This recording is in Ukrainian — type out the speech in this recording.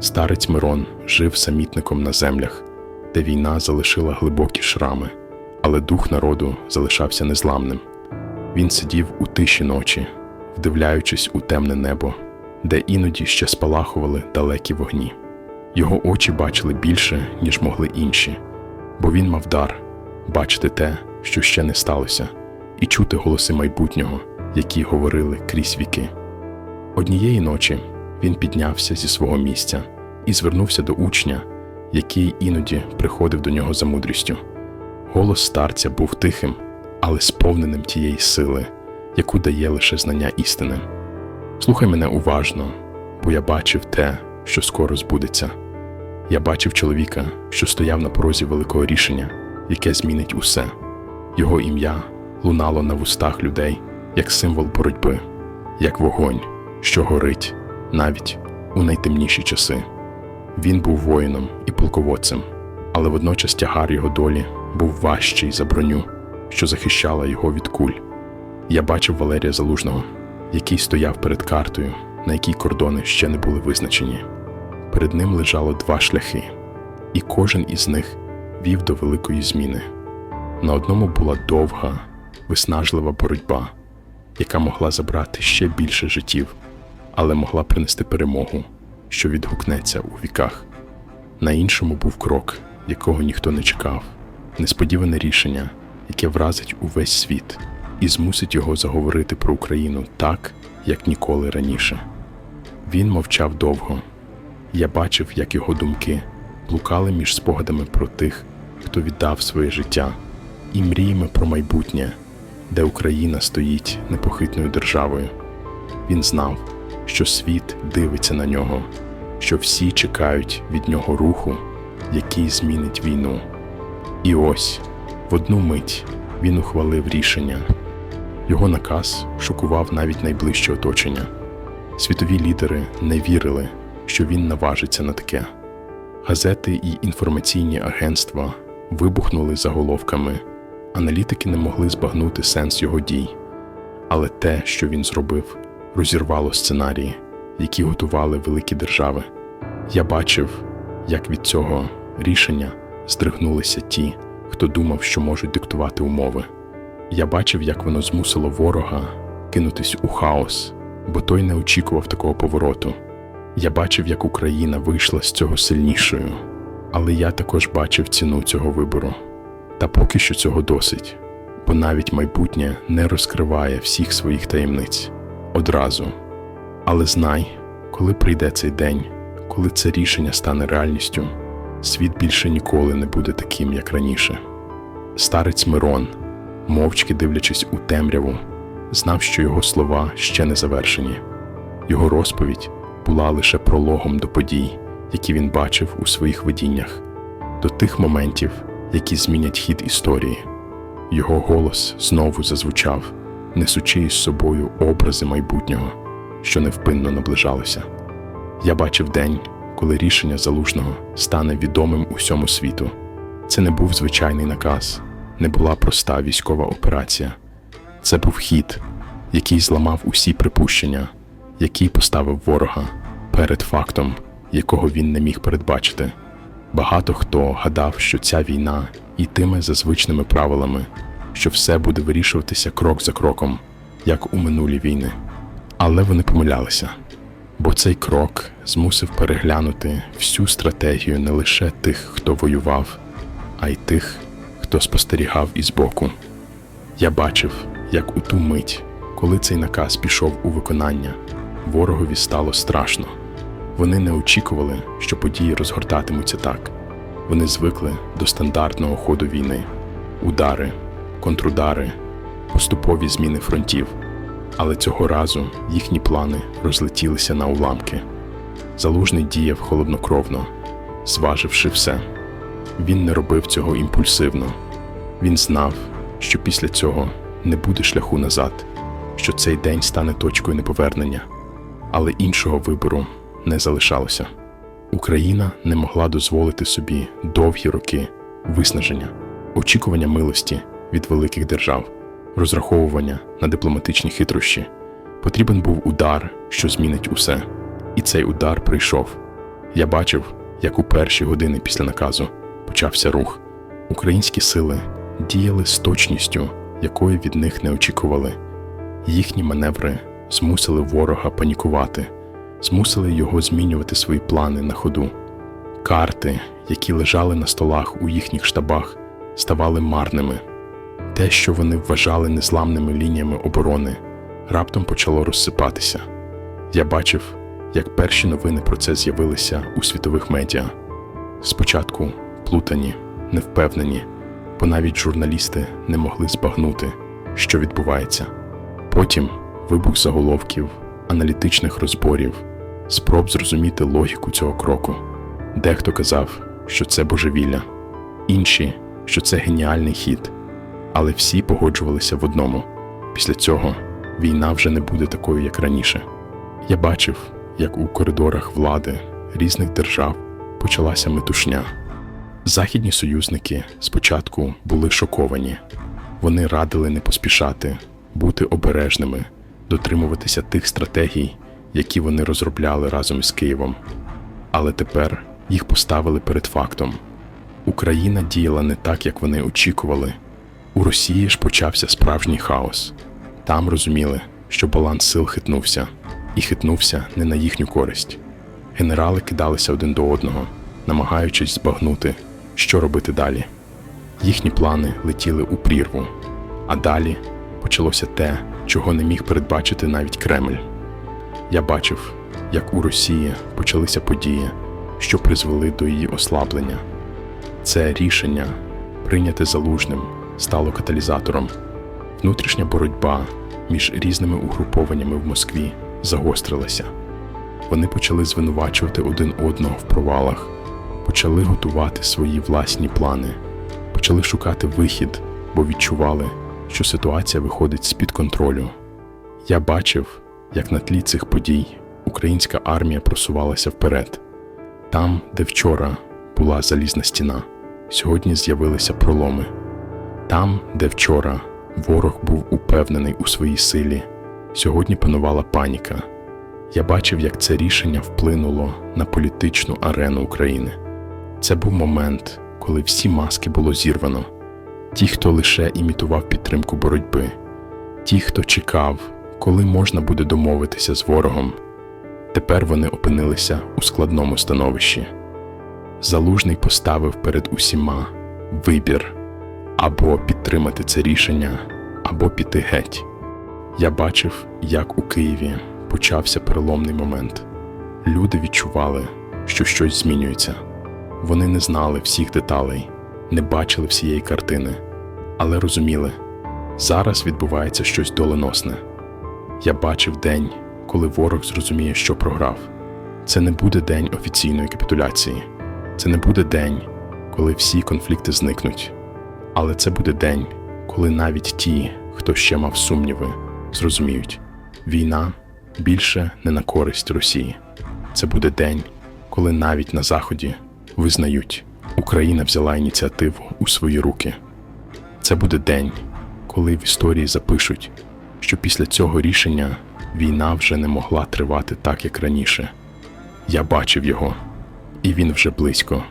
Старець Мирон жив самітником на землях, де війна залишила глибокі шрами, але дух народу залишався незламним. Він сидів у тиші ночі, вдивляючись у темне небо, де іноді ще спалахували далекі вогні. Його очі бачили більше, ніж могли інші, бо він мав дар бачити те, що ще не сталося, і чути голоси майбутнього, які говорили крізь віки. Однієї ночі він піднявся зі свого місця і звернувся до учня, який іноді приходив до нього за мудрістю. Голос старця був тихим, але сповненим тієї сили, яку дає лише знання істини. Слухай мене уважно, бо я бачив те, що скоро збудеться. Я бачив чоловіка, що стояв на порозі великого рішення, яке змінить усе. Його ім'я лунало на вустах людей як символ боротьби, як вогонь, що горить навіть у найтемніші часи. Він був воїном і полководцем, але водночас тягар його долі був важчий за броню, що захищала його від куль. Я бачив Валерія Залужного, який стояв перед картою, на якій кордони ще не були визначені. Перед ним лежало два шляхи, і кожен із них вів до великої зміни. На одному була довга, виснажлива боротьба, яка могла забрати ще більше життів, але могла принести перемогу, що відгукнеться у віках. На іншому був крок, якого ніхто не чекав, несподіване рішення, яке вразить увесь світ і змусить його заговорити про Україну так, як ніколи раніше. Він мовчав довго. Я бачив, як його думки блукали між спогадами про тих, хто віддав своє життя, і мріями про майбутнє, де Україна стоїть непохитною державою. Він знав, що світ дивиться на нього, що всі чекають від нього руху, який змінить війну. І ось в одну мить він ухвалив рішення. Його наказ шокував навіть найближче оточення. Світові лідери не вірили, що він наважиться на таке. Газети і інформаційні агентства вибухнули заголовками, аналітики не могли збагнути сенс його дій. Але те, що він зробив, розірвало сценарії, які готували великі держави. Я бачив, як від цього рішення здригнулися ті, хто думав, що можуть диктувати умови. Я бачив, як воно змусило ворога кинутись у хаос, бо той не очікував такого повороту. Я бачив, як Україна вийшла з цього сильнішою, але я також бачив ціну цього вибору. Та поки що цього досить, бо навіть майбутнє не розкриває всіх своїх таємниць одразу. Але знай, коли прийде цей день, коли це рішення стане реальністю, світ більше ніколи не буде таким, як раніше. Старець Мирон, мовчки дивлячись у темряву, знав, що його слова ще не завершені. Його розповідь була лише прологом до подій, які він бачив у своїх видіннях, до тих моментів, які змінять хід історії. Його голос знову зазвучав, несучи із собою образи майбутнього, що невпинно наближалося. Я бачив день, коли рішення залужного стане відомим усьому світу. Це не був звичайний наказ, не була проста військова операція. Це був хід, який зламав усі припущення, який поставив ворога перед фактом, якого він не міг передбачити. Багато хто гадав, що ця війна йтиме за звичними правилами, що все буде вирішуватися крок за кроком, як у минулі війни. Але вони помилялися, бо цей крок змусив переглянути всю стратегію не лише тих, хто воював, а й тих, хто спостерігав із боку. Я бачив, як у ту мить, коли цей наказ пішов у виконання, ворогові стало страшно. Вони не очікували, що події розгортатимуться так. Вони звикли до стандартного ходу війни: удари, контрудари, поступові зміни фронтів. Але цього разу їхні плани розлетілися на уламки. Залужний діяв холоднокровно, зваживши все. Він не робив цього імпульсивно. Він знав, що після цього не буде шляху назад, що цей день стане точкою неповернення, але іншого вибору не залишалося. Україна не могла дозволити собі довгі роки виснаження, очікування милості від великих держав, розраховування на дипломатичні хитрощі. Потрібен був удар, що змінить усе. І цей удар прийшов. Я бачив, як у перші години після наказу почався рух. Українські сили діяли з точністю, якої від них не очікували. Їхні маневри змусили ворога панікувати, змусили його змінювати свої плани на ходу. Карти, які лежали на столах у їхніх штабах, ставали марними. Те, що вони вважали незламними лініями оборони, раптом почало розсипатися. Я бачив, як перші новини про це з'явилися у світових медіа. Спочатку плутані, невпевнені, бо навіть журналісти не могли збагнути, що відбувається. Потім вибух заголовків, аналітичних розборів, спроб зрозуміти логіку цього кроку. Дехто казав, що це божевілля, інші, що це геніальний хід. Але всі погоджувалися в одному: після цього війна вже не буде такою, як раніше. Я бачив, як у коридорах влади різних держав почалася метушня. Західні союзники спочатку були шоковані. Вони радили не поспішати, бути обережними, дотримуватися тих стратегій, які вони розробляли разом із Києвом. Але тепер їх поставили перед фактом. Україна діяла не так, як вони очікували. У Росії ж почався справжній хаос. Там розуміли, що баланс сил хитнувся, і хитнувся не на їхню користь. Генерали кидалися один до одного, намагаючись збагнути, що робити далі. Їхні плани летіли у прірву, а далі почалося те, чого не міг передбачити навіть Кремль. Я бачив, як у Росії почалися події, що призвели до її ослаблення. Це рішення, прийняте залужним, стало каталізатором. Внутрішня боротьба між різними угрупованнями в Москві загострилася. Вони почали звинувачувати один одного в провалах, почали готувати свої власні плани, почали шукати вихід, бо відчували, що ситуація виходить з-під контролю. Я бачив, як на тлі цих подій українська армія просувалася вперед. Там, де вчора була залізна стіна, сьогодні з'явилися проломи. Там, де вчора ворог був упевнений у своїй силі, сьогодні панувала паніка. Я бачив, як це рішення вплинуло на політичну арену України. Це був момент, коли всі маски було зірвано. Ті, хто лише імітував підтримку боротьби, ті, хто чекав, коли можна буде домовитися з ворогом, тепер вони опинилися у складному становищі. Залужний поставив перед усіма вибір або підтримати це рішення, або піти геть. Я бачив, як у Києві почався переломний момент. Люди відчували, що щось змінюється. Вони не знали всіх деталей, не бачили всієї картини, але розуміли, зараз відбувається щось доленосне. Я бачив день, коли ворог зрозуміє, що програв. Це не буде день офіційної капітуляції, це не буде день, коли всі конфлікти зникнуть. Але це буде день, коли навіть ті, хто ще мав сумніви, зрозуміють, війна більше не на користь Росії. Це буде день, коли навіть на Заході визнають, Україна взяла ініціативу у свої руки. Це буде день, коли в історії запишуть, що після цього рішення війна вже не могла тривати так, як раніше. Я бачив його, і він вже близько.